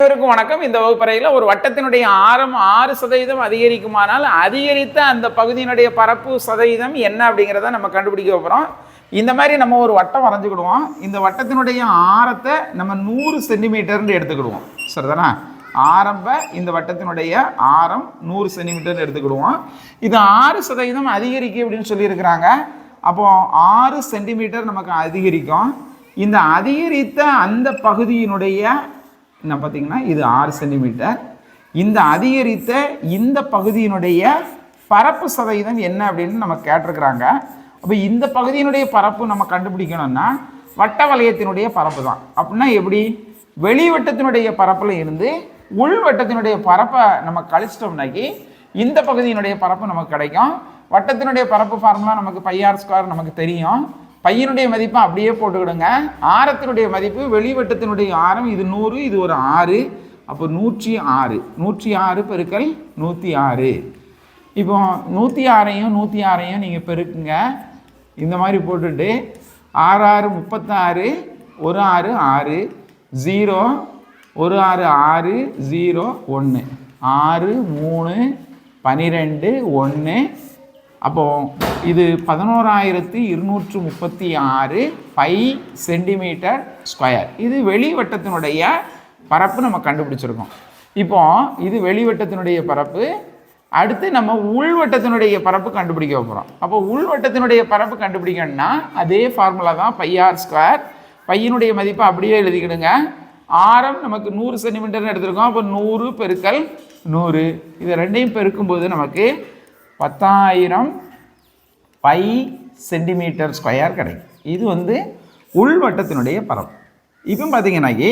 அனைவருக்கும் வணக்கம். இந்த வகுப்பறையில் ஒரு வட்டத்தினுடைய ஆரம் ஆறு சதவீதம் அதிகரிக்குமானால் அதிகரித்த அந்த பகுதியினுடைய பரப்பு சதவீதம் என்ன அப்படிங்கிறத நம்ம கண்டுபிடிக்க போகிறோம் இந்த மாதிரி நம்ம ஒரு வட்டம் வரைஞ்சிக்கிடுவோம். இந்த வட்டத்தினுடைய ஆரத்தை நம்ம நூறு சென்டிமீட்டர்னு எடுத்துக்கிடுவோம். சரிதானா? ஆரம்ப இந்த வட்டத்தினுடைய ஆரம் நூறு சென்டிமீட்டர்னு எடுத்துக்கிடுவோம். இது ஆறு சதவீதம் அதிகரிக்கும் அப்படின்னு சொல்லியிருக்கிறாங்க. அப்போ ஆறு சென்டிமீட்டர் நமக்கு அதிகரிக்கும். இந்த அதிகரித்த அந்த பகுதியினுடைய என்ன பார்த்தீங்கன்னா இது ஆறு சென்டிமீட்டர் இந்த அதிகரித்த இந்த பகுதியினுடைய பரப்பு சதவீதம் என்ன அப்படின்னு நம்ம கேட்டிருக்கிறாங்க. அப்போ இந்த பகுதியினுடைய பரப்பு நம்ம கண்டுபிடிக்கணும்னா வட்ட வளையத்தினுடைய பரப்பு தான். அப்படின்னா எப்படி? வெளிவட்டத்தினுடைய பரப்பில் இருந்து உள் வட்டத்தினுடைய பரப்பை நம்ம கழிச்சிட்டோம்னாக்கி இந்த பகுதியினுடைய பரப்பு நமக்கு கிடைக்கும். வட்டத்தினுடைய பரப்பு ஃபார்முலா நமக்கு பையார் ஸ்கொயர் நமக்கு தெரியும். பையனுடைய மதிப்பை அப்படியே போட்டுக்கிடுங்க. ஆரத்தினுடைய மதிப்பு வெளிவட்டத்தினுடைய ஆரம் இது நூறு இது ஒரு ஆறு. அப்போ நூற்றி ஆறு. நூற்றி ஆறு பெருக்கல் நூற்றி ஆறு. இப்போ நூற்றி ஆறையும் நூற்றி ஆறையும் நீங்கள் பெருக்குங்க. இந்த மாதிரி போட்டுட்டு ஆறு ஆறு முப்பத்தாறு ஒரு ஆறு ஆறு ஜீரோ ஒரு ஆறு ஆறு ஜீரோ ஒன்று. ஆறு மூணு பன்னிரெண்டு ஒன்று அப்போ இது பதினோராயிரத்தி இருநூற்று முப்பத்தி ஆறு ஃபைவ் சென்டிமீட்டர் ஸ்கொயர் இது வெளிவட்டத்தினுடைய பரப்பு நம்ம கண்டுபிடிச்சிருக்கோம். இப்போ இது வெளிவட்டத்தினுடைய பரப்பு அடுத்து நம்ம உள்வட்டத்தினுடைய பரப்பு கண்டுபிடிக்க போகிறோம் அப்போ உள்வட்டத்தினுடைய பரப்பு கண்டுபிடிக்கணும்னா அதே ஃபார்முலா தான் பையார் ஸ்கொயர் பையனுடைய மதிப்பை அப்படியே எழுதிக்கிடுங்க. ஆரம் நமக்கு நூறு சென்டிமீட்டர்னு எடுத்திருக்கோம். அப்போ நூறு பெருக்கல் நூறு. இதை ரெண்டையும் பெருக்கும்போது நமக்கு பத்தாயிரம் பை சென்டிமீட்டர் ஸ்கொயர் கிடைக்கும். இது வந்து உள்வட்டத்தினுடைய பரப்பு. இப்போ பார்த்தீங்கன்னாக்கி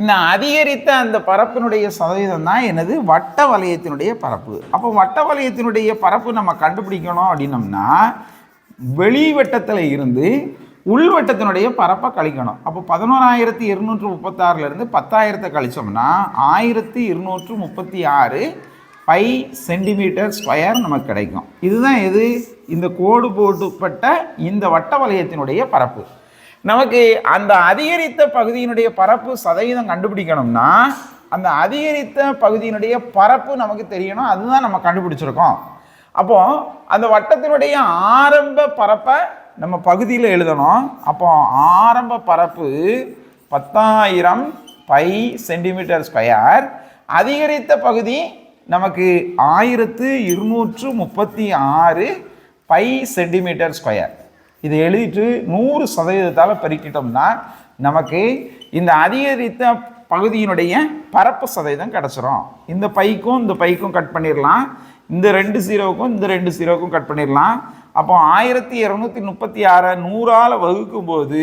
இந்த அதிகரித்த அந்த பரப்பினுடைய சதவீதம் தான் எனது வட்ட வலயத்தினுடைய பரப்பு. அப்போ வட்ட வலயத்தினுடைய பரப்பு நம்ம கண்டுபிடிக்கணும் அப்படின்னம்னா வெளிவட்டத்தில் இருந்து உள்வட்டத்தினுடைய பரப்பை கழிக்கணும். அப்போ பதினோராயிரத்தி இருநூற்று முப்பத்தாறுலேருந்து பத்தாயிரத்தை கழிச்சோம்னா ஆயிரத்தி இருநூற்று முப்பத்தி ஆறு பை சென்டிமீட்டர் ஸ்கொயர் நமக்கு கிடைக்கும். இதுதான் எது? இந்த கோடு போட்டுப்பட்ட இந்த வட்ட வளையத்தினுடைய பரப்பு. நமக்கு அந்த அதிகரித்த பகுதியினுடைய பரப்பு சதவீதம் கண்டுபிடிக்கணும்னா அந்த அதிகரித்த பகுதியினுடைய பரப்பு நமக்கு தெரியணும். அதுதான் நம்ம கண்டுபிடிச்சிருக்கோம். அப்போ அந்த வட்டத்தினுடைய ஆரம்ப பரப்பை நம்ம பகுதியில் எழுதணும். அப்போ ஆரம்ப பரப்பு பத்தாயிரம் பை சென்டிமீட்டர் ஸ்கொயர் அதிகரித்த பகுதி நமக்கு ஆயிரத்து இருநூற்று முப்பத்தி ஆறு பை சென்டிமீட்டர் ஸ்கொயர். இதை எழுதிட்டு நூறு சதவீதத்தால் பெருக்கிட்டோம்னா நமக்கு இந்த அதிகரித்த பகுதியினுடைய பரப்பு சதவீதம் கிடச்சிரும். இந்த பைக்கும் இந்த பைக்கும் கட் பண்ணிடலாம். இந்த ரெண்டு ஜீரோவுக்கும் இந்த ரெண்டு ஜீரோவுக்கும் கட் பண்ணிடலாம். அப்போ ஆயிரத்தி இரநூத்தி முப்பத்தி ஆறை நூறால் வகுக்கும்போது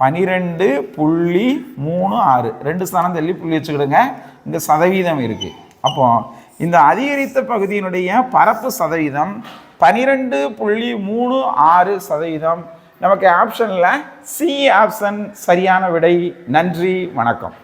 பனிரெண்டு புள்ளி மூணு ஆறு. ரெண்டு ஸ்தானம் தள்ளி புள்ளி வச்சுக்கிடுங்க. இந்த சதவீதம் இருக்குது அப்போ இந்த அதிகரித்த பகுதியினுடைய பரப்பு சதவீதம் பனிரெண்டு புள்ளி மூணு ஆறு சதவீதம். நமக்கு ஆப்ஷனில் சி ஆப்ஷன் சரியான விடை. நன்றி வணக்கம்.